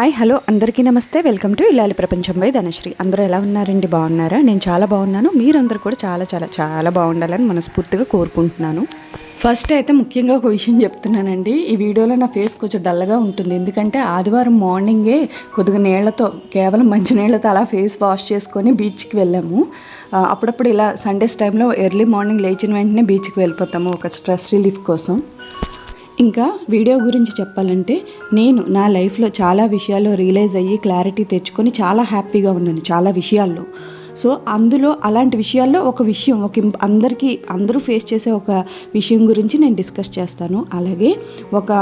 Hi hello అందరికీ నమస్తే. Welcome to ఇల్లాలి ప్రపంచం బై ధనశ్రీ. అందరూ ఎలా ఉన్నారండి? బాగున్నారా? నేను చాలా బాగున్నాను. మీరందరూ కూడా చాలా చాలా చాలా బాగుండాలని మనస్ఫూర్తిగా కోరుకుంటున్నాను. ఫస్ట్ అయితే ముఖ్యంగా ఒక విషయం చెప్తున్నానండి. ఈ వీడియోలో నా ఫేస్ కొంచెం డల్గా ఉంటుంది. ఎందుకంటే ఆదివారం మార్నింగే కొద్దిగా నీళ్ళతో కేవలం మంచి నీళ్ళతో అలా ఫేస్ వాష్ చేసుకొని బీచ్కి వెళ్ళాము. అప్పుడప్పుడు ఇలా సండేస్ టైంలో ఎర్లీ మార్నింగ్ లేచిన వెంటనే బీచ్కి వెళ్ళిపోతాము ఒక స్ట్రెస్ రిలీఫ్ కోసం. ఇంకా వీడియో గురించి చెప్పాలంటే నేను నా లైఫ్లో చాలా విషయాల్లో రియలైజ్ అయ్యి క్లారిటీ తెచ్చుకొని చాలా హ్యాపీగా ఉన్నాను చాలా విషయాల్లో. సో అందులో అలాంటి విషయాల్లో ఒక విషయం ఒక అందరికీ అందరూ ఫేస్ చేసే ఒక విషయం గురించి నేను డిస్కస్ చేస్తాను. అలాగే ఒక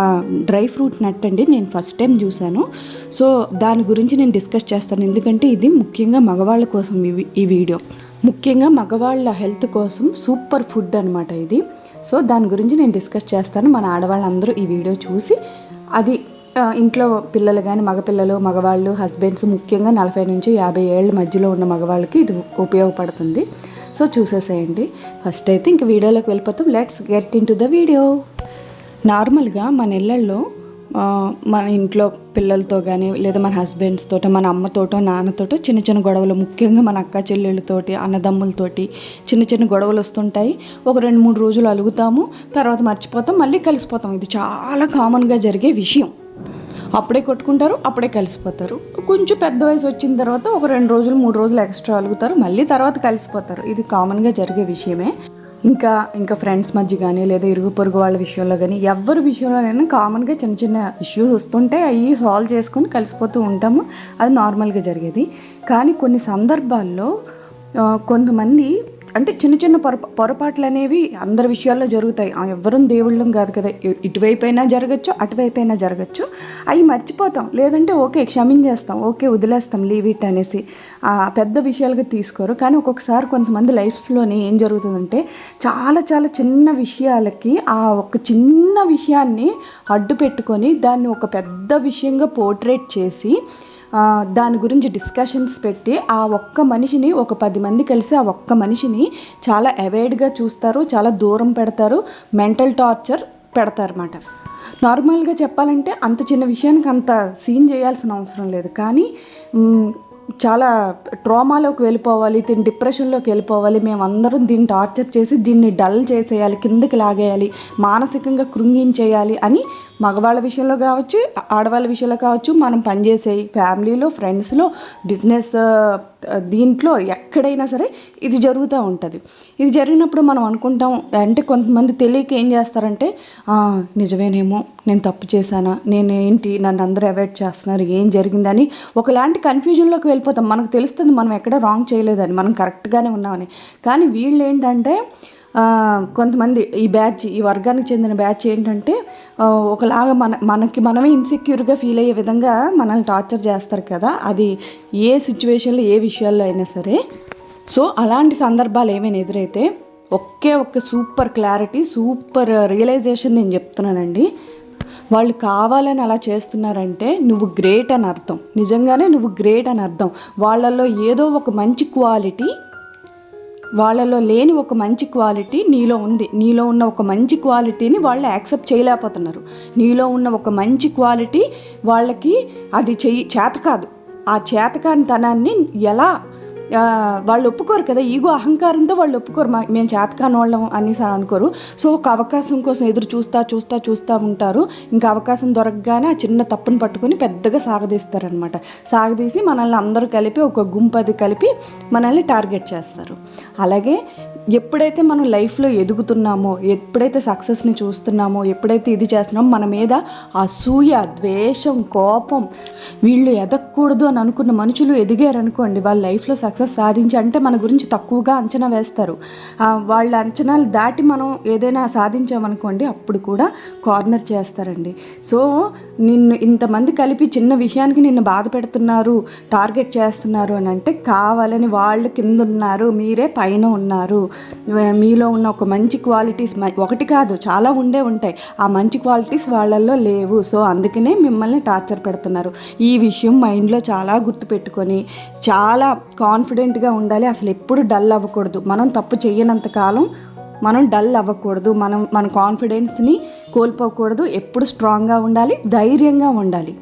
డ్రై ఫ్రూట్ నట్ అండి నేను ఫస్ట్ టైం చూశాను. సో దాని గురించి నేను డిస్కస్ చేస్తాను. ఎందుకంటే ఇది ముఖ్యంగా మగవాళ్ళ కోసం ఈ వీడియో. ముఖ్యంగా మగవాళ్ళ హెల్త్ కోసం సూపర్ ఫుడ్ అనమాట ఇది. సో దాని గురించి నేను డిస్కస్ చేస్తాను. మన ఆడవాళ్ళందరూ ఈ వీడియో చూసి అది ఇంట్లో పిల్లలు కానీ మగపిల్లలు మగవాళ్ళు హస్బెండ్స్ ముఖ్యంగా నలభై నుంచి యాభై ఏళ్ళ మధ్యలో ఉన్న మగవాళ్ళకి ఇది ఉపయోగపడుతుంది. సో చూసేసేయండి. ఫస్ట్ అయితే ఇంక వీడియోలోకి వెళ్ళిపోతాం. Let's get into the video. నార్మల్గా మన ఇళ్ళల్లో మన ఇంట్లో పిల్లలతో కానీ లేదా మన హస్బెండ్స్ మన అమ్మతోటో నాన్నతోటో చిన్న చిన్న గొడవలు ముఖ్యంగా మన అక్క చెల్లెళ్ళతోటి అన్నదమ్ములతోటి చిన్న చిన్న గొడవలు వస్తుంటాయి. ఒక రెండు మూడు రోజులు అలుగుతాము తర్వాత మర్చిపోతాం మళ్ళీ కలిసిపోతాం. ఇది చాలా కామన్గా జరిగే విషయం. అప్పుడే కొట్టుకుంటారు అప్పుడే కలిసిపోతారు. కొంచెం పెద్ద వయసు వచ్చిన తర్వాత ఒక రెండు రోజులు మూడు రోజులు ఎక్స్ట్రా అలుగుతారు మళ్ళీ తర్వాత కలిసిపోతారు. ఇది కామన్గా జరిగే విషయమే. ఇంకా ఇంకా ఫ్రెండ్స్ మధ్య కానీ లేదా ఇరుగు పొరుగు వాళ్ళ విషయంలో కానీ ఎవరి విషయంలోనైనా కామన్గా చిన్న చిన్న ఇష్యూస్ వస్తుంటే అవి సాల్వ్ చేసుకొని కలిసిపోతూ ఉంటాము. అది నార్మల్గా జరిగేది. కానీ కొన్ని సందర్భాల్లో కొంతమంది అంటే చిన్న చిన్న పొరప పొరపాట్లు అనేవి అందరి విషయాల్లో జరుగుతాయి. ఎవరూ ఎవ్వరం దేవుళ్ళం కాదు కదా. ఇటువైపైనా ఇటువైపు అయినా జరగచ్చు అటువైపు అయినా జరగచ్చు. అవి మర్చిపోతాం. లేదంటే ఓకే క్షమించేస్తాం. ఓకే వదిలేస్తాం లీవ్ ఇట్ అనేసి. పెద్ద విషయాలుగా తీసుకోరు. కానీ ఒక్కొక్కసారి కొంతమంది లైఫ్స్లోనే ఏం జరుగుతుందంటే చాలా చాలా చిన్న విషయాలకి ఆ ఒక చిన్న విషయాన్ని అడ్డు పెట్టుకొని దాన్ని ఒక పెద్ద విషయంగా పోర్ట్రేట్ చేసి దాని గురించి డిస్కషన్స్ పెట్టి ఆ ఒక్క మనిషిని ఒక పది మంది కలిసి ఆ ఒక్క మనిషిని చాలా అవాయిడ్గా చూస్తారు చాలా దూరం పెడతారు మెంటల్ టార్చర్ పెడతారన్నమాట. నార్మల్గా చెప్పాలంటే అంత చిన్న విషయానికి అంత సీన్ చేయాల్సిన అవసరం లేదు. కానీ చాలా ట్రామాలోకి వెళ్ళిపోవాలి దీన్ని డిప్రెషన్లోకి వెళ్ళిపోవాలి మేము అందరం దీన్ని టార్చర్ చేసి దీన్ని డల్ చేసేయాలి కిందకి లాగేయాలి మానసికంగా కృంగించేయాలి అని మగవాళ్ళ విషయంలో కావచ్చు ఆడవాళ్ళ విషయంలో కావచ్చు మనం పనిచేసే ఫ్యామిలీలో ఫ్రెండ్స్లో బిజినెస్ దీంట్లో ఎక్కడైనా సరే ఇది జరుగుతూ ఉంటుంది. ఇది జరిగినప్పుడు మనం అనుకుంటాం అంటే కొంతమంది తెలియక ఏం చేస్తారంటే నిజమేనేమో నేను తప్పు చేశానా నేను ఏంటి నన్ను అందరూ అవాయిడ్ చేస్తున్నారు ఏం జరిగిందని. ఒకలాంటి కన్ఫ్యూజన్లోకి వెళ్ళి వెళ్ళిపోతాం. మనకు తెలుస్తుంది మనం ఎక్కడ రాంగ్ చేయలేదని మనం కరెక్ట్గానే ఉన్నామని. కానీ వీళ్ళు ఏంటంటే కొంతమంది ఈ బ్యాచ్ ఈ వర్గానికి చెందిన బ్యాచ్ ఏంటంటే ఒకలాగా మన మనకి మనమే ఇన్సెక్యూర్గా ఫీల్ అయ్యే విధంగా మనల్ని టార్చర్ చేస్తారు కదా. అది ఏ సిచ్యువేషన్లో ఏ విషయాల్లో అయినా సరే. సో అలాంటి సందర్భాలు ఏమైనా ఎదురైతే ఒకే ఒక్క సూపర్ క్లారిటీ సూపర్ రియలైజేషన్ నేను చెప్తున్నానండి. వాళ్ళు కావాలని అలా చేస్తున్నారంటే నువ్వు గ్రేట్ అని అర్థం. నిజంగానే నువ్వు గ్రేట్ అని అర్థం. వాళ్ళల్లో ఏదో ఒక మంచి క్వాలిటీ వాళ్ళలో లేని ఒక మంచి క్వాలిటీ నీలో ఉంది. నీలో ఉన్న ఒక మంచి క్వాలిటీని వాళ్ళు యాక్సెప్ట్ చేయలేకపోతున్నారు. నీలో ఉన్న ఒక మంచి క్వాలిటీ వాళ్ళకి అది చెయ్యి చేత కాదు. ఆ చేతకానితనాన్ని ఎలా వాళ్ళు ఒప్పుకోరు కదా ఈగో అహంకారంతో వాళ్ళు ఒప్పుకోరు. మా మేము చేతకాని వాళ్ళం అనేసి అనుకోరు. సో ఒక అవకాశం కోసం ఎదురు చూస్తా చూస్తా చూస్తూ ఉంటారు. ఇంకా అవకాశం దొరకగానే ఆ చిన్న తప్పును పట్టుకొని పెద్దగా సాగదీస్తారనమాట సాగదీసి మనల్ని అందరూ కలిపి ఒక గుంపది కలిపి మనల్ని టార్గెట్ చేస్తారు. అలాగే ఎప్పుడైతే మనం లైఫ్లో ఎదుగుతున్నామో ఎప్పుడైతే సక్సెస్ని చూస్తున్నామో ఎప్పుడైతే ఇది చేస్తున్నామో మన మీద అసూయ ద్వేషం కోపం వీళ్ళు ఎదగకూడదు అని అనుకున్న మనుషులు ఎదిగారనుకోండి వాళ్ళ లైఫ్లో సక్సెస్ సాధించి అంటే మన గురించి తక్కువగా అంచనా వేస్తారు. వాళ్ళ అంచనాలు దాటి మనం ఏదైనా సాధించామనుకోండి అప్పుడు కూడా కార్నర్ చేస్తారండి. సో నిన్ను ఇంతమంది కలిపి చిన్న విషయానికి నిన్ను బాధ పెడుతున్నారు టార్గెట్ చేస్తున్నారు అని అంటే కావాలని వాళ్ళు కింద ఉన్నారు మీరే పైన ఉన్నారు. మీలో ఉన్న ఒక మంచి క్వాలిటీస్ ఒకటి కాదు చాలా ఉండే ఉంటాయి. ఆ మంచి క్వాలిటీస్ వాళ్ళల్లో లేవు. సో అందుకనే మిమ్మల్ని టార్చర్ పెడుతున్నారు. ఈ విషయం మైండ్లో చాలా గుర్తుపెట్టుకొని చాలా కాన్ఫిడెంట్గా ఉండాలి. అసలు ఎప్పుడు డల్ అవ్వకూడదు. మనం తప్పు చేయనంత కాలం మనం డల్ అవ్వకూడదు. మనం మన కాన్ఫిడెన్స్ని కోల్పోకూడదు. ఎప్పుడు స్ట్రాంగ్గా ఉండాలి ధైర్యంగా ఉండాలి.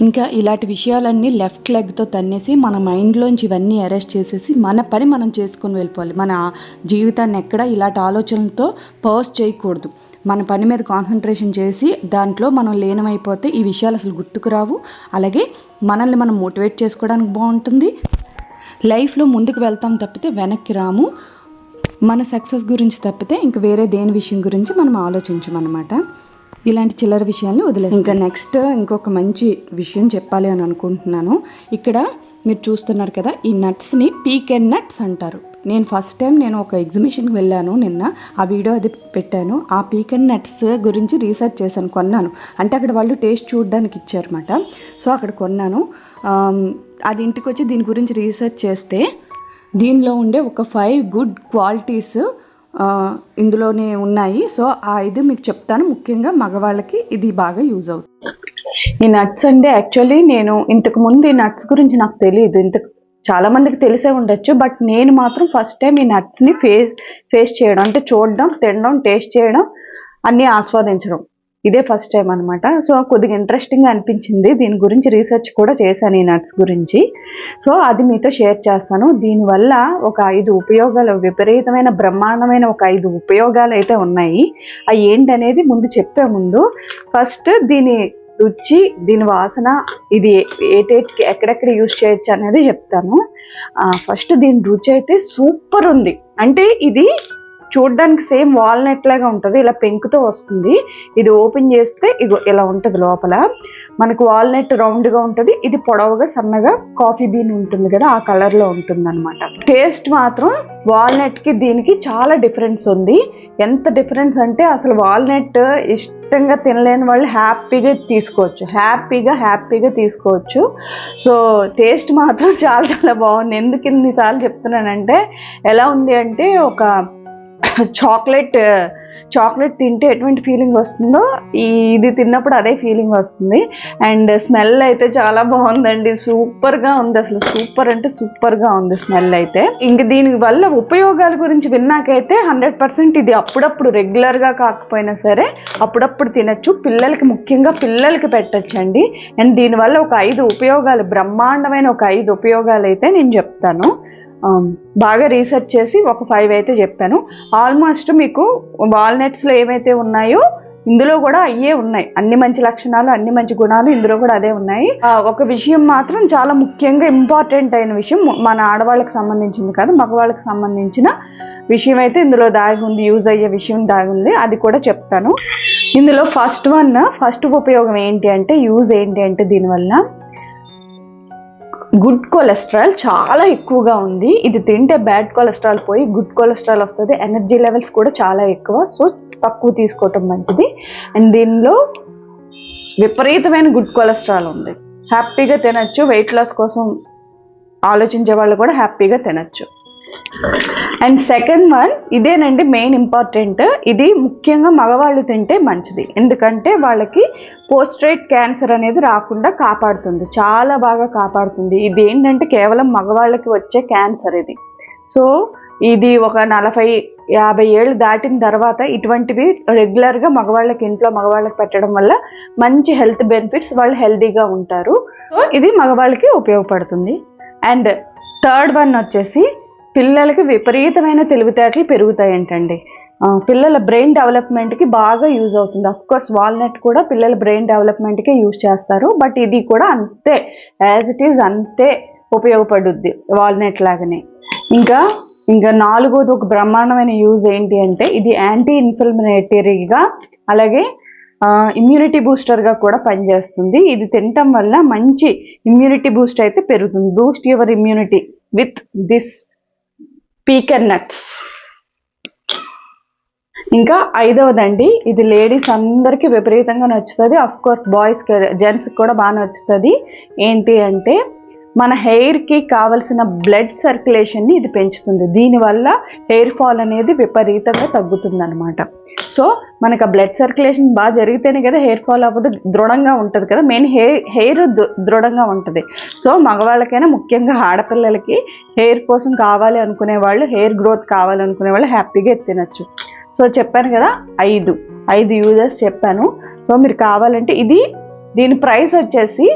ఇంకా ఇలాంటి విషయాలన్నీ లెఫ్ట్ లెగ్తో తన్నేసి మన మైండ్లోంచి ఇవన్నీ అరెస్ట్ చేసేసి మన పని మనం చేసుకొని వెళ్ళిపోవాలి. మన జీవితాన్ని ఎక్కడ ఇలాంటి ఆలోచనలతో పర్స్ చేయకూడదు. మన పని మీద కాన్సన్ట్రేషన్ చేసి దాంట్లో మనం లీనమైపోతే ఈ విషయాలు అసలు గుర్తుకురావు అలాగే మనల్ని మనం మోటివేట్ చేసుకోవడానికి బాగుంటుంది. లైఫ్లో ముందుకు వెళ్తాం తప్పితే వెనక్కి రాము. మన సక్సెస్ గురించి తప్పితే ఇంక వేరే దేని విషయం గురించి మనం ఆలోచించమన్నమాట. ఇలాంటి చిల్లర విషయాల్ని వదిలేస్తాం. ఇంకా నెక్స్ట్ ఇంకొక మంచి విషయం చెప్పాలి అని అనుకుంటున్నాను. ఇక్కడ మీరు చూస్తున్నారు కదా ఈ నట్స్ని పీక్ అండ్ నట్స్ అంటారు. నేను ఫస్ట్ టైం నేను ఒక ఎగ్జిబిషన్కి వెళ్ళాను నిన్న. ఆ వీడియో అది పెట్టాను. ఆ పీక్ అండ్ నట్స్ గురించి రీసెర్చ్ చేశాను కొన్నాను. అంటే అక్కడ వాళ్ళు టేస్ట్ చూడడానికి ఇచ్చారన్నమాట. సో అక్కడ కొన్నాను. అది ఇంటికి వచ్చి దీని గురించి రీసెర్చ్ చేస్తే దీనిలో ఉండే ఒక ఫైవ్ గుడ్ క్వాలిటీస్ ఇందులోనే ఉన్నాయి. సో ఆ ఇది మీకు చెప్తాను. ముఖ్యంగా మగవాళ్ళకి ఇది బాగా యూజ్ అవుతుంది. ఈ నట్స్ అంటే యాక్చువల్లీ నేను ఇంతకు ముందు ఈ నట్స్ గురించి నాకు తెలియదు ఇంత చాలా మందికి తెలిసే ఉండొచ్చు. బట్ నేను మాత్రం ఫస్ట్ టైం ఈ నట్స్ని ఫేస్ ఫేస్ చేయడం అంటే చూడడం తినడం టేస్ట్ చేయడం అన్నీ ఆస్వాదించడం. ఇదే ఫస్ట్ టైం అనమాట సో కొద్దిగా ఇంట్రెస్టింగ్ అనిపించింది. దీని గురించి రీసెర్చ్ కూడా చేశాను ఈ నట్స్ గురించి. సో అది మీతో షేర్ చేస్తాను. దీనివల్ల ఒక ఐదు ఉపయోగాలు విపరీతమైన బ్రహ్మాండమైన ఒక ఐదు ఉపయోగాలు అయితే ఉన్నాయి. అవి ఏంటనేది ముందు చెప్పే ముందు ఫస్ట్ దీని రుచి దీని వాసన ఇది ఏటేటికి ఎక్కడెక్కడ యూజ్ చేయొచ్చు అనేది చెప్తాను. ఫస్ట్ దీని రుచి అయితే సూపర్ ఉంది. అంటే ఇది చూడడానికి సేమ్ వాల్నట్ లాగా ఉంటుంది ఇలా పెంకుతో వస్తుంది. ఇది ఓపెన్ చేస్తే ఇగో ఇలా ఉంటుంది లోపల. మనకు వాల్నట్ రౌండ్గా ఉంటుంది ఇది పొడవుగా సన్నగా కాఫీ బీన్ ఉంటుంది కదా ఆ కలర్లో ఉంటుంది అనమాట టేస్ట్ మాత్రం వాల్నట్కి దీనికి చాలా డిఫరెన్స్ ఉంది. ఎంత డిఫరెన్స్ అంటే అసలు వాల్నట్ ఇష్టంగా తినలేని వాళ్ళు హ్యాపీగా తీసుకోవచ్చు. హ్యాపీగా హ్యాపీగా తీసుకోవచ్చు. సో టేస్ట్ మాత్రం చాలా చాలా బాగుంది. ఎందుకు ఇన్నిసార్లు చెప్తున్నానంటే ఎలా ఉంది అంటే ఒక చాక్లెట్ చాక్లెట్ తింటే ఎటువంటి ఫీలింగ్ వస్తుందో ఈ ఇది తిన్నప్పుడు అదే ఫీలింగ్ వస్తుంది. అండ్ స్మెల్ అయితే చాలా బాగుందండి. సూపర్గా ఉంది అసలు. సూపర్ అంటే సూపర్గా ఉంది స్మెల్ అయితే. ఇంక దీని వల్ల ఉపయోగాల గురించి విన్నాకైతే హండ్రెడ్ పర్సెంట్ ఇది అప్పుడప్పుడు రెగ్యులర్గా కాకపోయినా సరే అప్పుడప్పుడు తినచ్చు. పిల్లలకి ముఖ్యంగా పిల్లలకి పెట్టచ్చండి. అండ్ దీనివల్ల ఒక ఐదు ఉపయోగాలు బ్రహ్మాండమైన ఒక ఐదు ఉపయోగాలు అయితే నేను చెప్తాను. బాగా రీసెర్చ్ చేసి ఒక ఫైవ్ అయితే చెప్పాను. ఆల్మోస్ట్ మీకు వాల్నట్స్లో ఏమైతే ఉన్నాయో ఇందులో కూడా అయ్యే ఉన్నాయి. అన్ని మంచి లక్షణాలు అన్ని మంచి గుణాలు ఇందులో కూడా అదే ఉన్నాయి. ఒక విషయం మాత్రం చాలా ముఖ్యంగా ఇంపార్టెంట్ అయిన విషయం మన ఆడవాళ్ళకి సంబంధించింది కాదు మగవాళ్ళకి సంబంధించిన విషయం అయితే ఇందులో దాగి ఉంది యూజ్ అయ్యే విషయం దాగి ఉంది. అది కూడా చెప్తాను. ఇందులో ఫస్ట్ వన్ ఫస్ట్ ఉపయోగం ఏంటి అంటే యూజ్ ఏంటి అంటే దీనివల్ల గుడ్ కొలెస్ట్రాల్ చాలా ఎక్కువగా ఉంది. ఇది తింటే బ్యాడ్ కొలెస్ట్రాల్ పోయి గుడ్ కొలెస్ట్రాల్ వస్తుంది. ఎనర్జీ లెవెల్స్ కూడా చాలా ఎక్కువ. సో తక్కువ తీసుకోవటం మంచిది. అండ్ దీనిలో విపరీతమైన గుడ్ కొలెస్ట్రాల్ ఉంది. హ్యాపీగా తినచ్చు. వెయిట్ లాస్ కోసం ఆలోచించే వాళ్ళు కూడా హ్యాపీగా తినచ్చు. అండ్ సెకండ్ వన్ ఇదేనండి మెయిన్ ఇంపార్టెంట్ ఇది ముఖ్యంగా మగవాళ్ళు తింటే మంచిది. ఎందుకంటే వాళ్ళకి పోస్ట్రేట్ క్యాన్సర్ అనేది రాకుండా కాపాడుతుంది. చాలా బాగా కాపాడుతుంది. ఇది ఏంటంటే కేవలం మగవాళ్ళకి వచ్చే క్యాన్సర్ ఇది. సో ఇది ఒక నలభై యాభై ఏళ్ళు దాటిన తర్వాత ఇటువంటివి రెగ్యులర్గా మగవాళ్ళకి ఇంట్లో మగవాళ్ళకి పెట్టడం వల్ల మంచి హెల్త్ బెనిఫిట్స్ వాళ్ళు హెల్తీగా ఉంటారు. సో ఇది మగవాళ్ళకి ఉపయోగపడుతుంది. అండ్ థర్డ్ వన్ వచ్చేసి పిల్లలకి విపరీతమైన తెలివితేటలు పెరుగుతాయంటండి. పిల్లల బ్రెయిన్ డెవలప్మెంట్కి బాగా యూజ్ అవుతుంది. అఫ్ కోర్స్ వాల్నట్ కూడా పిల్లల బ్రెయిన్ డెవలప్మెంట్కే యూజ్ చేస్తారు. బట్ ఇది కూడా అంతే. యాజ్ ఇట్ ఈజ్ అంతే ఉపయోగపడుద్ది వాల్నట్ లాగానే. ఇంకా ఇంకా నాలుగోది ఒక బ్రహ్మాండమైన యూజ్ ఏంటి అంటే ఇది యాంటీ ఇన్ఫ్లమేటరీగా అలాగే ఇమ్యూనిటీ బూస్టర్గా కూడా పనిచేస్తుంది. ఇది తినటం వల్ల మంచి ఇమ్యూనిటీ బూస్ట్ అయితే పెరుగుతుంది. Boost your immunity with this pecan nuts ఇంకా ఐదవదండి ఇది లేడీస్ అందరికీ విపరీతంగా నచ్చుతుంది. అఫ్ కోర్స్ బాయ్స్కి జెంట్స్కి కూడా బాగా నచ్చుతుంది. ఏంటి అంటే మన హెయిర్కి కావలసిన బ్లడ్ సర్క్యులేషన్ని ఇది పెంచుతుంది. దీనివల్ల హెయిర్ ఫాల్ అనేది విపరీతంగా తగ్గుతుంది అనమాట సో మనకు ఆ బ్లడ్ సర్క్యులేషన్ బాగా జరిగితేనే కదా హెయిర్ ఫాల్ అవ్వదు దృఢంగా ఉంటుంది కదా. మెయిన్ హెయిర్ హెయిర్ దృఢంగా ఉంటుంది. సో మగవాళ్ళకైనా ముఖ్యంగా ఆడపిల్లలకి హెయిర్ కోసం కావాలి అనుకునే వాళ్ళు హెయిర్ గ్రోత్ కావాలనుకునే వాళ్ళు హ్యాపీగా తినచ్చు. సో చెప్పాను కదా ఐదు. ఐదు యూజర్స్ చెప్పాను. సో మీరు కావాలంటే ఇది దీని ప్రైస్ వచ్చేసి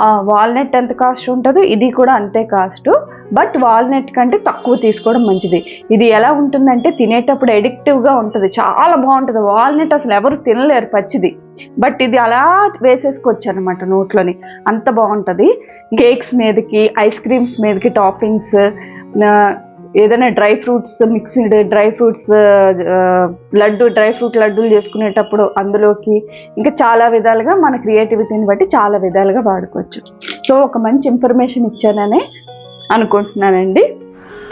వాల్నట్ ఎంత కాస్ట్ ఉంటుందో ఇది కూడా అంతే కాస్ట్. బట్ వాల్నట్ కంటే తక్కువ తీసుకోవడం మంచిది. ఇది ఎలా ఉంటుందంటే తినేటప్పుడు ఎడిక్టివ్గా ఉంటుంది. చాలా బాగుంటుంది. వాల్నట్ అసలు ఎవరు తినలేరు పచ్చిది. బట్ ఇది అలా వేసేసుకోవచ్చు అనమాట నోట్లోని. అంత బాగుంటుంది. కేక్స్ మీదకి ఐస్ క్రీమ్స్ మీదకి టాపింగ్స్ ఏదైనా dry fruits mixed dry fruits laddu dry fruit లడ్డూలు చేసుకునేటప్పుడు అందులోకి ఇంకా చాలా విధాలుగా మన క్రియేటివిటీని బట్టి చాలా విధాలుగా వాడుకోవచ్చు. సో ఒక మంచి ఇన్ఫర్మేషన్ ఇచ్చానని అనుకుంటున్నానండి.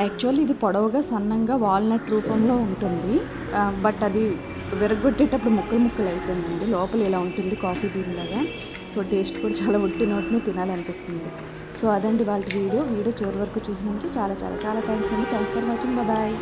యాక్చువల్లీ ఇది పొడవుగా సన్నంగా వాల్నట్ రూపంలో ఉంటుంది. బట్ అది విరగొట్టేటప్పుడు ముక్కలు ముక్కలు అయిపోయిందండి. లోపల ఇలా ఉంటుంది కాఫీ బీన్ లాగా. సో టేస్ట్ కూడా చాలా ఉట్టి నోటిని తినాలనిపిస్తుంది. సో అదండి వాళ్ళ వీడియో. వీడియో చివరి వరకు చూసినందుకు చాలా చాలా చాలా థ్యాంక్స్ అండి. Thanks for watching. బాయ్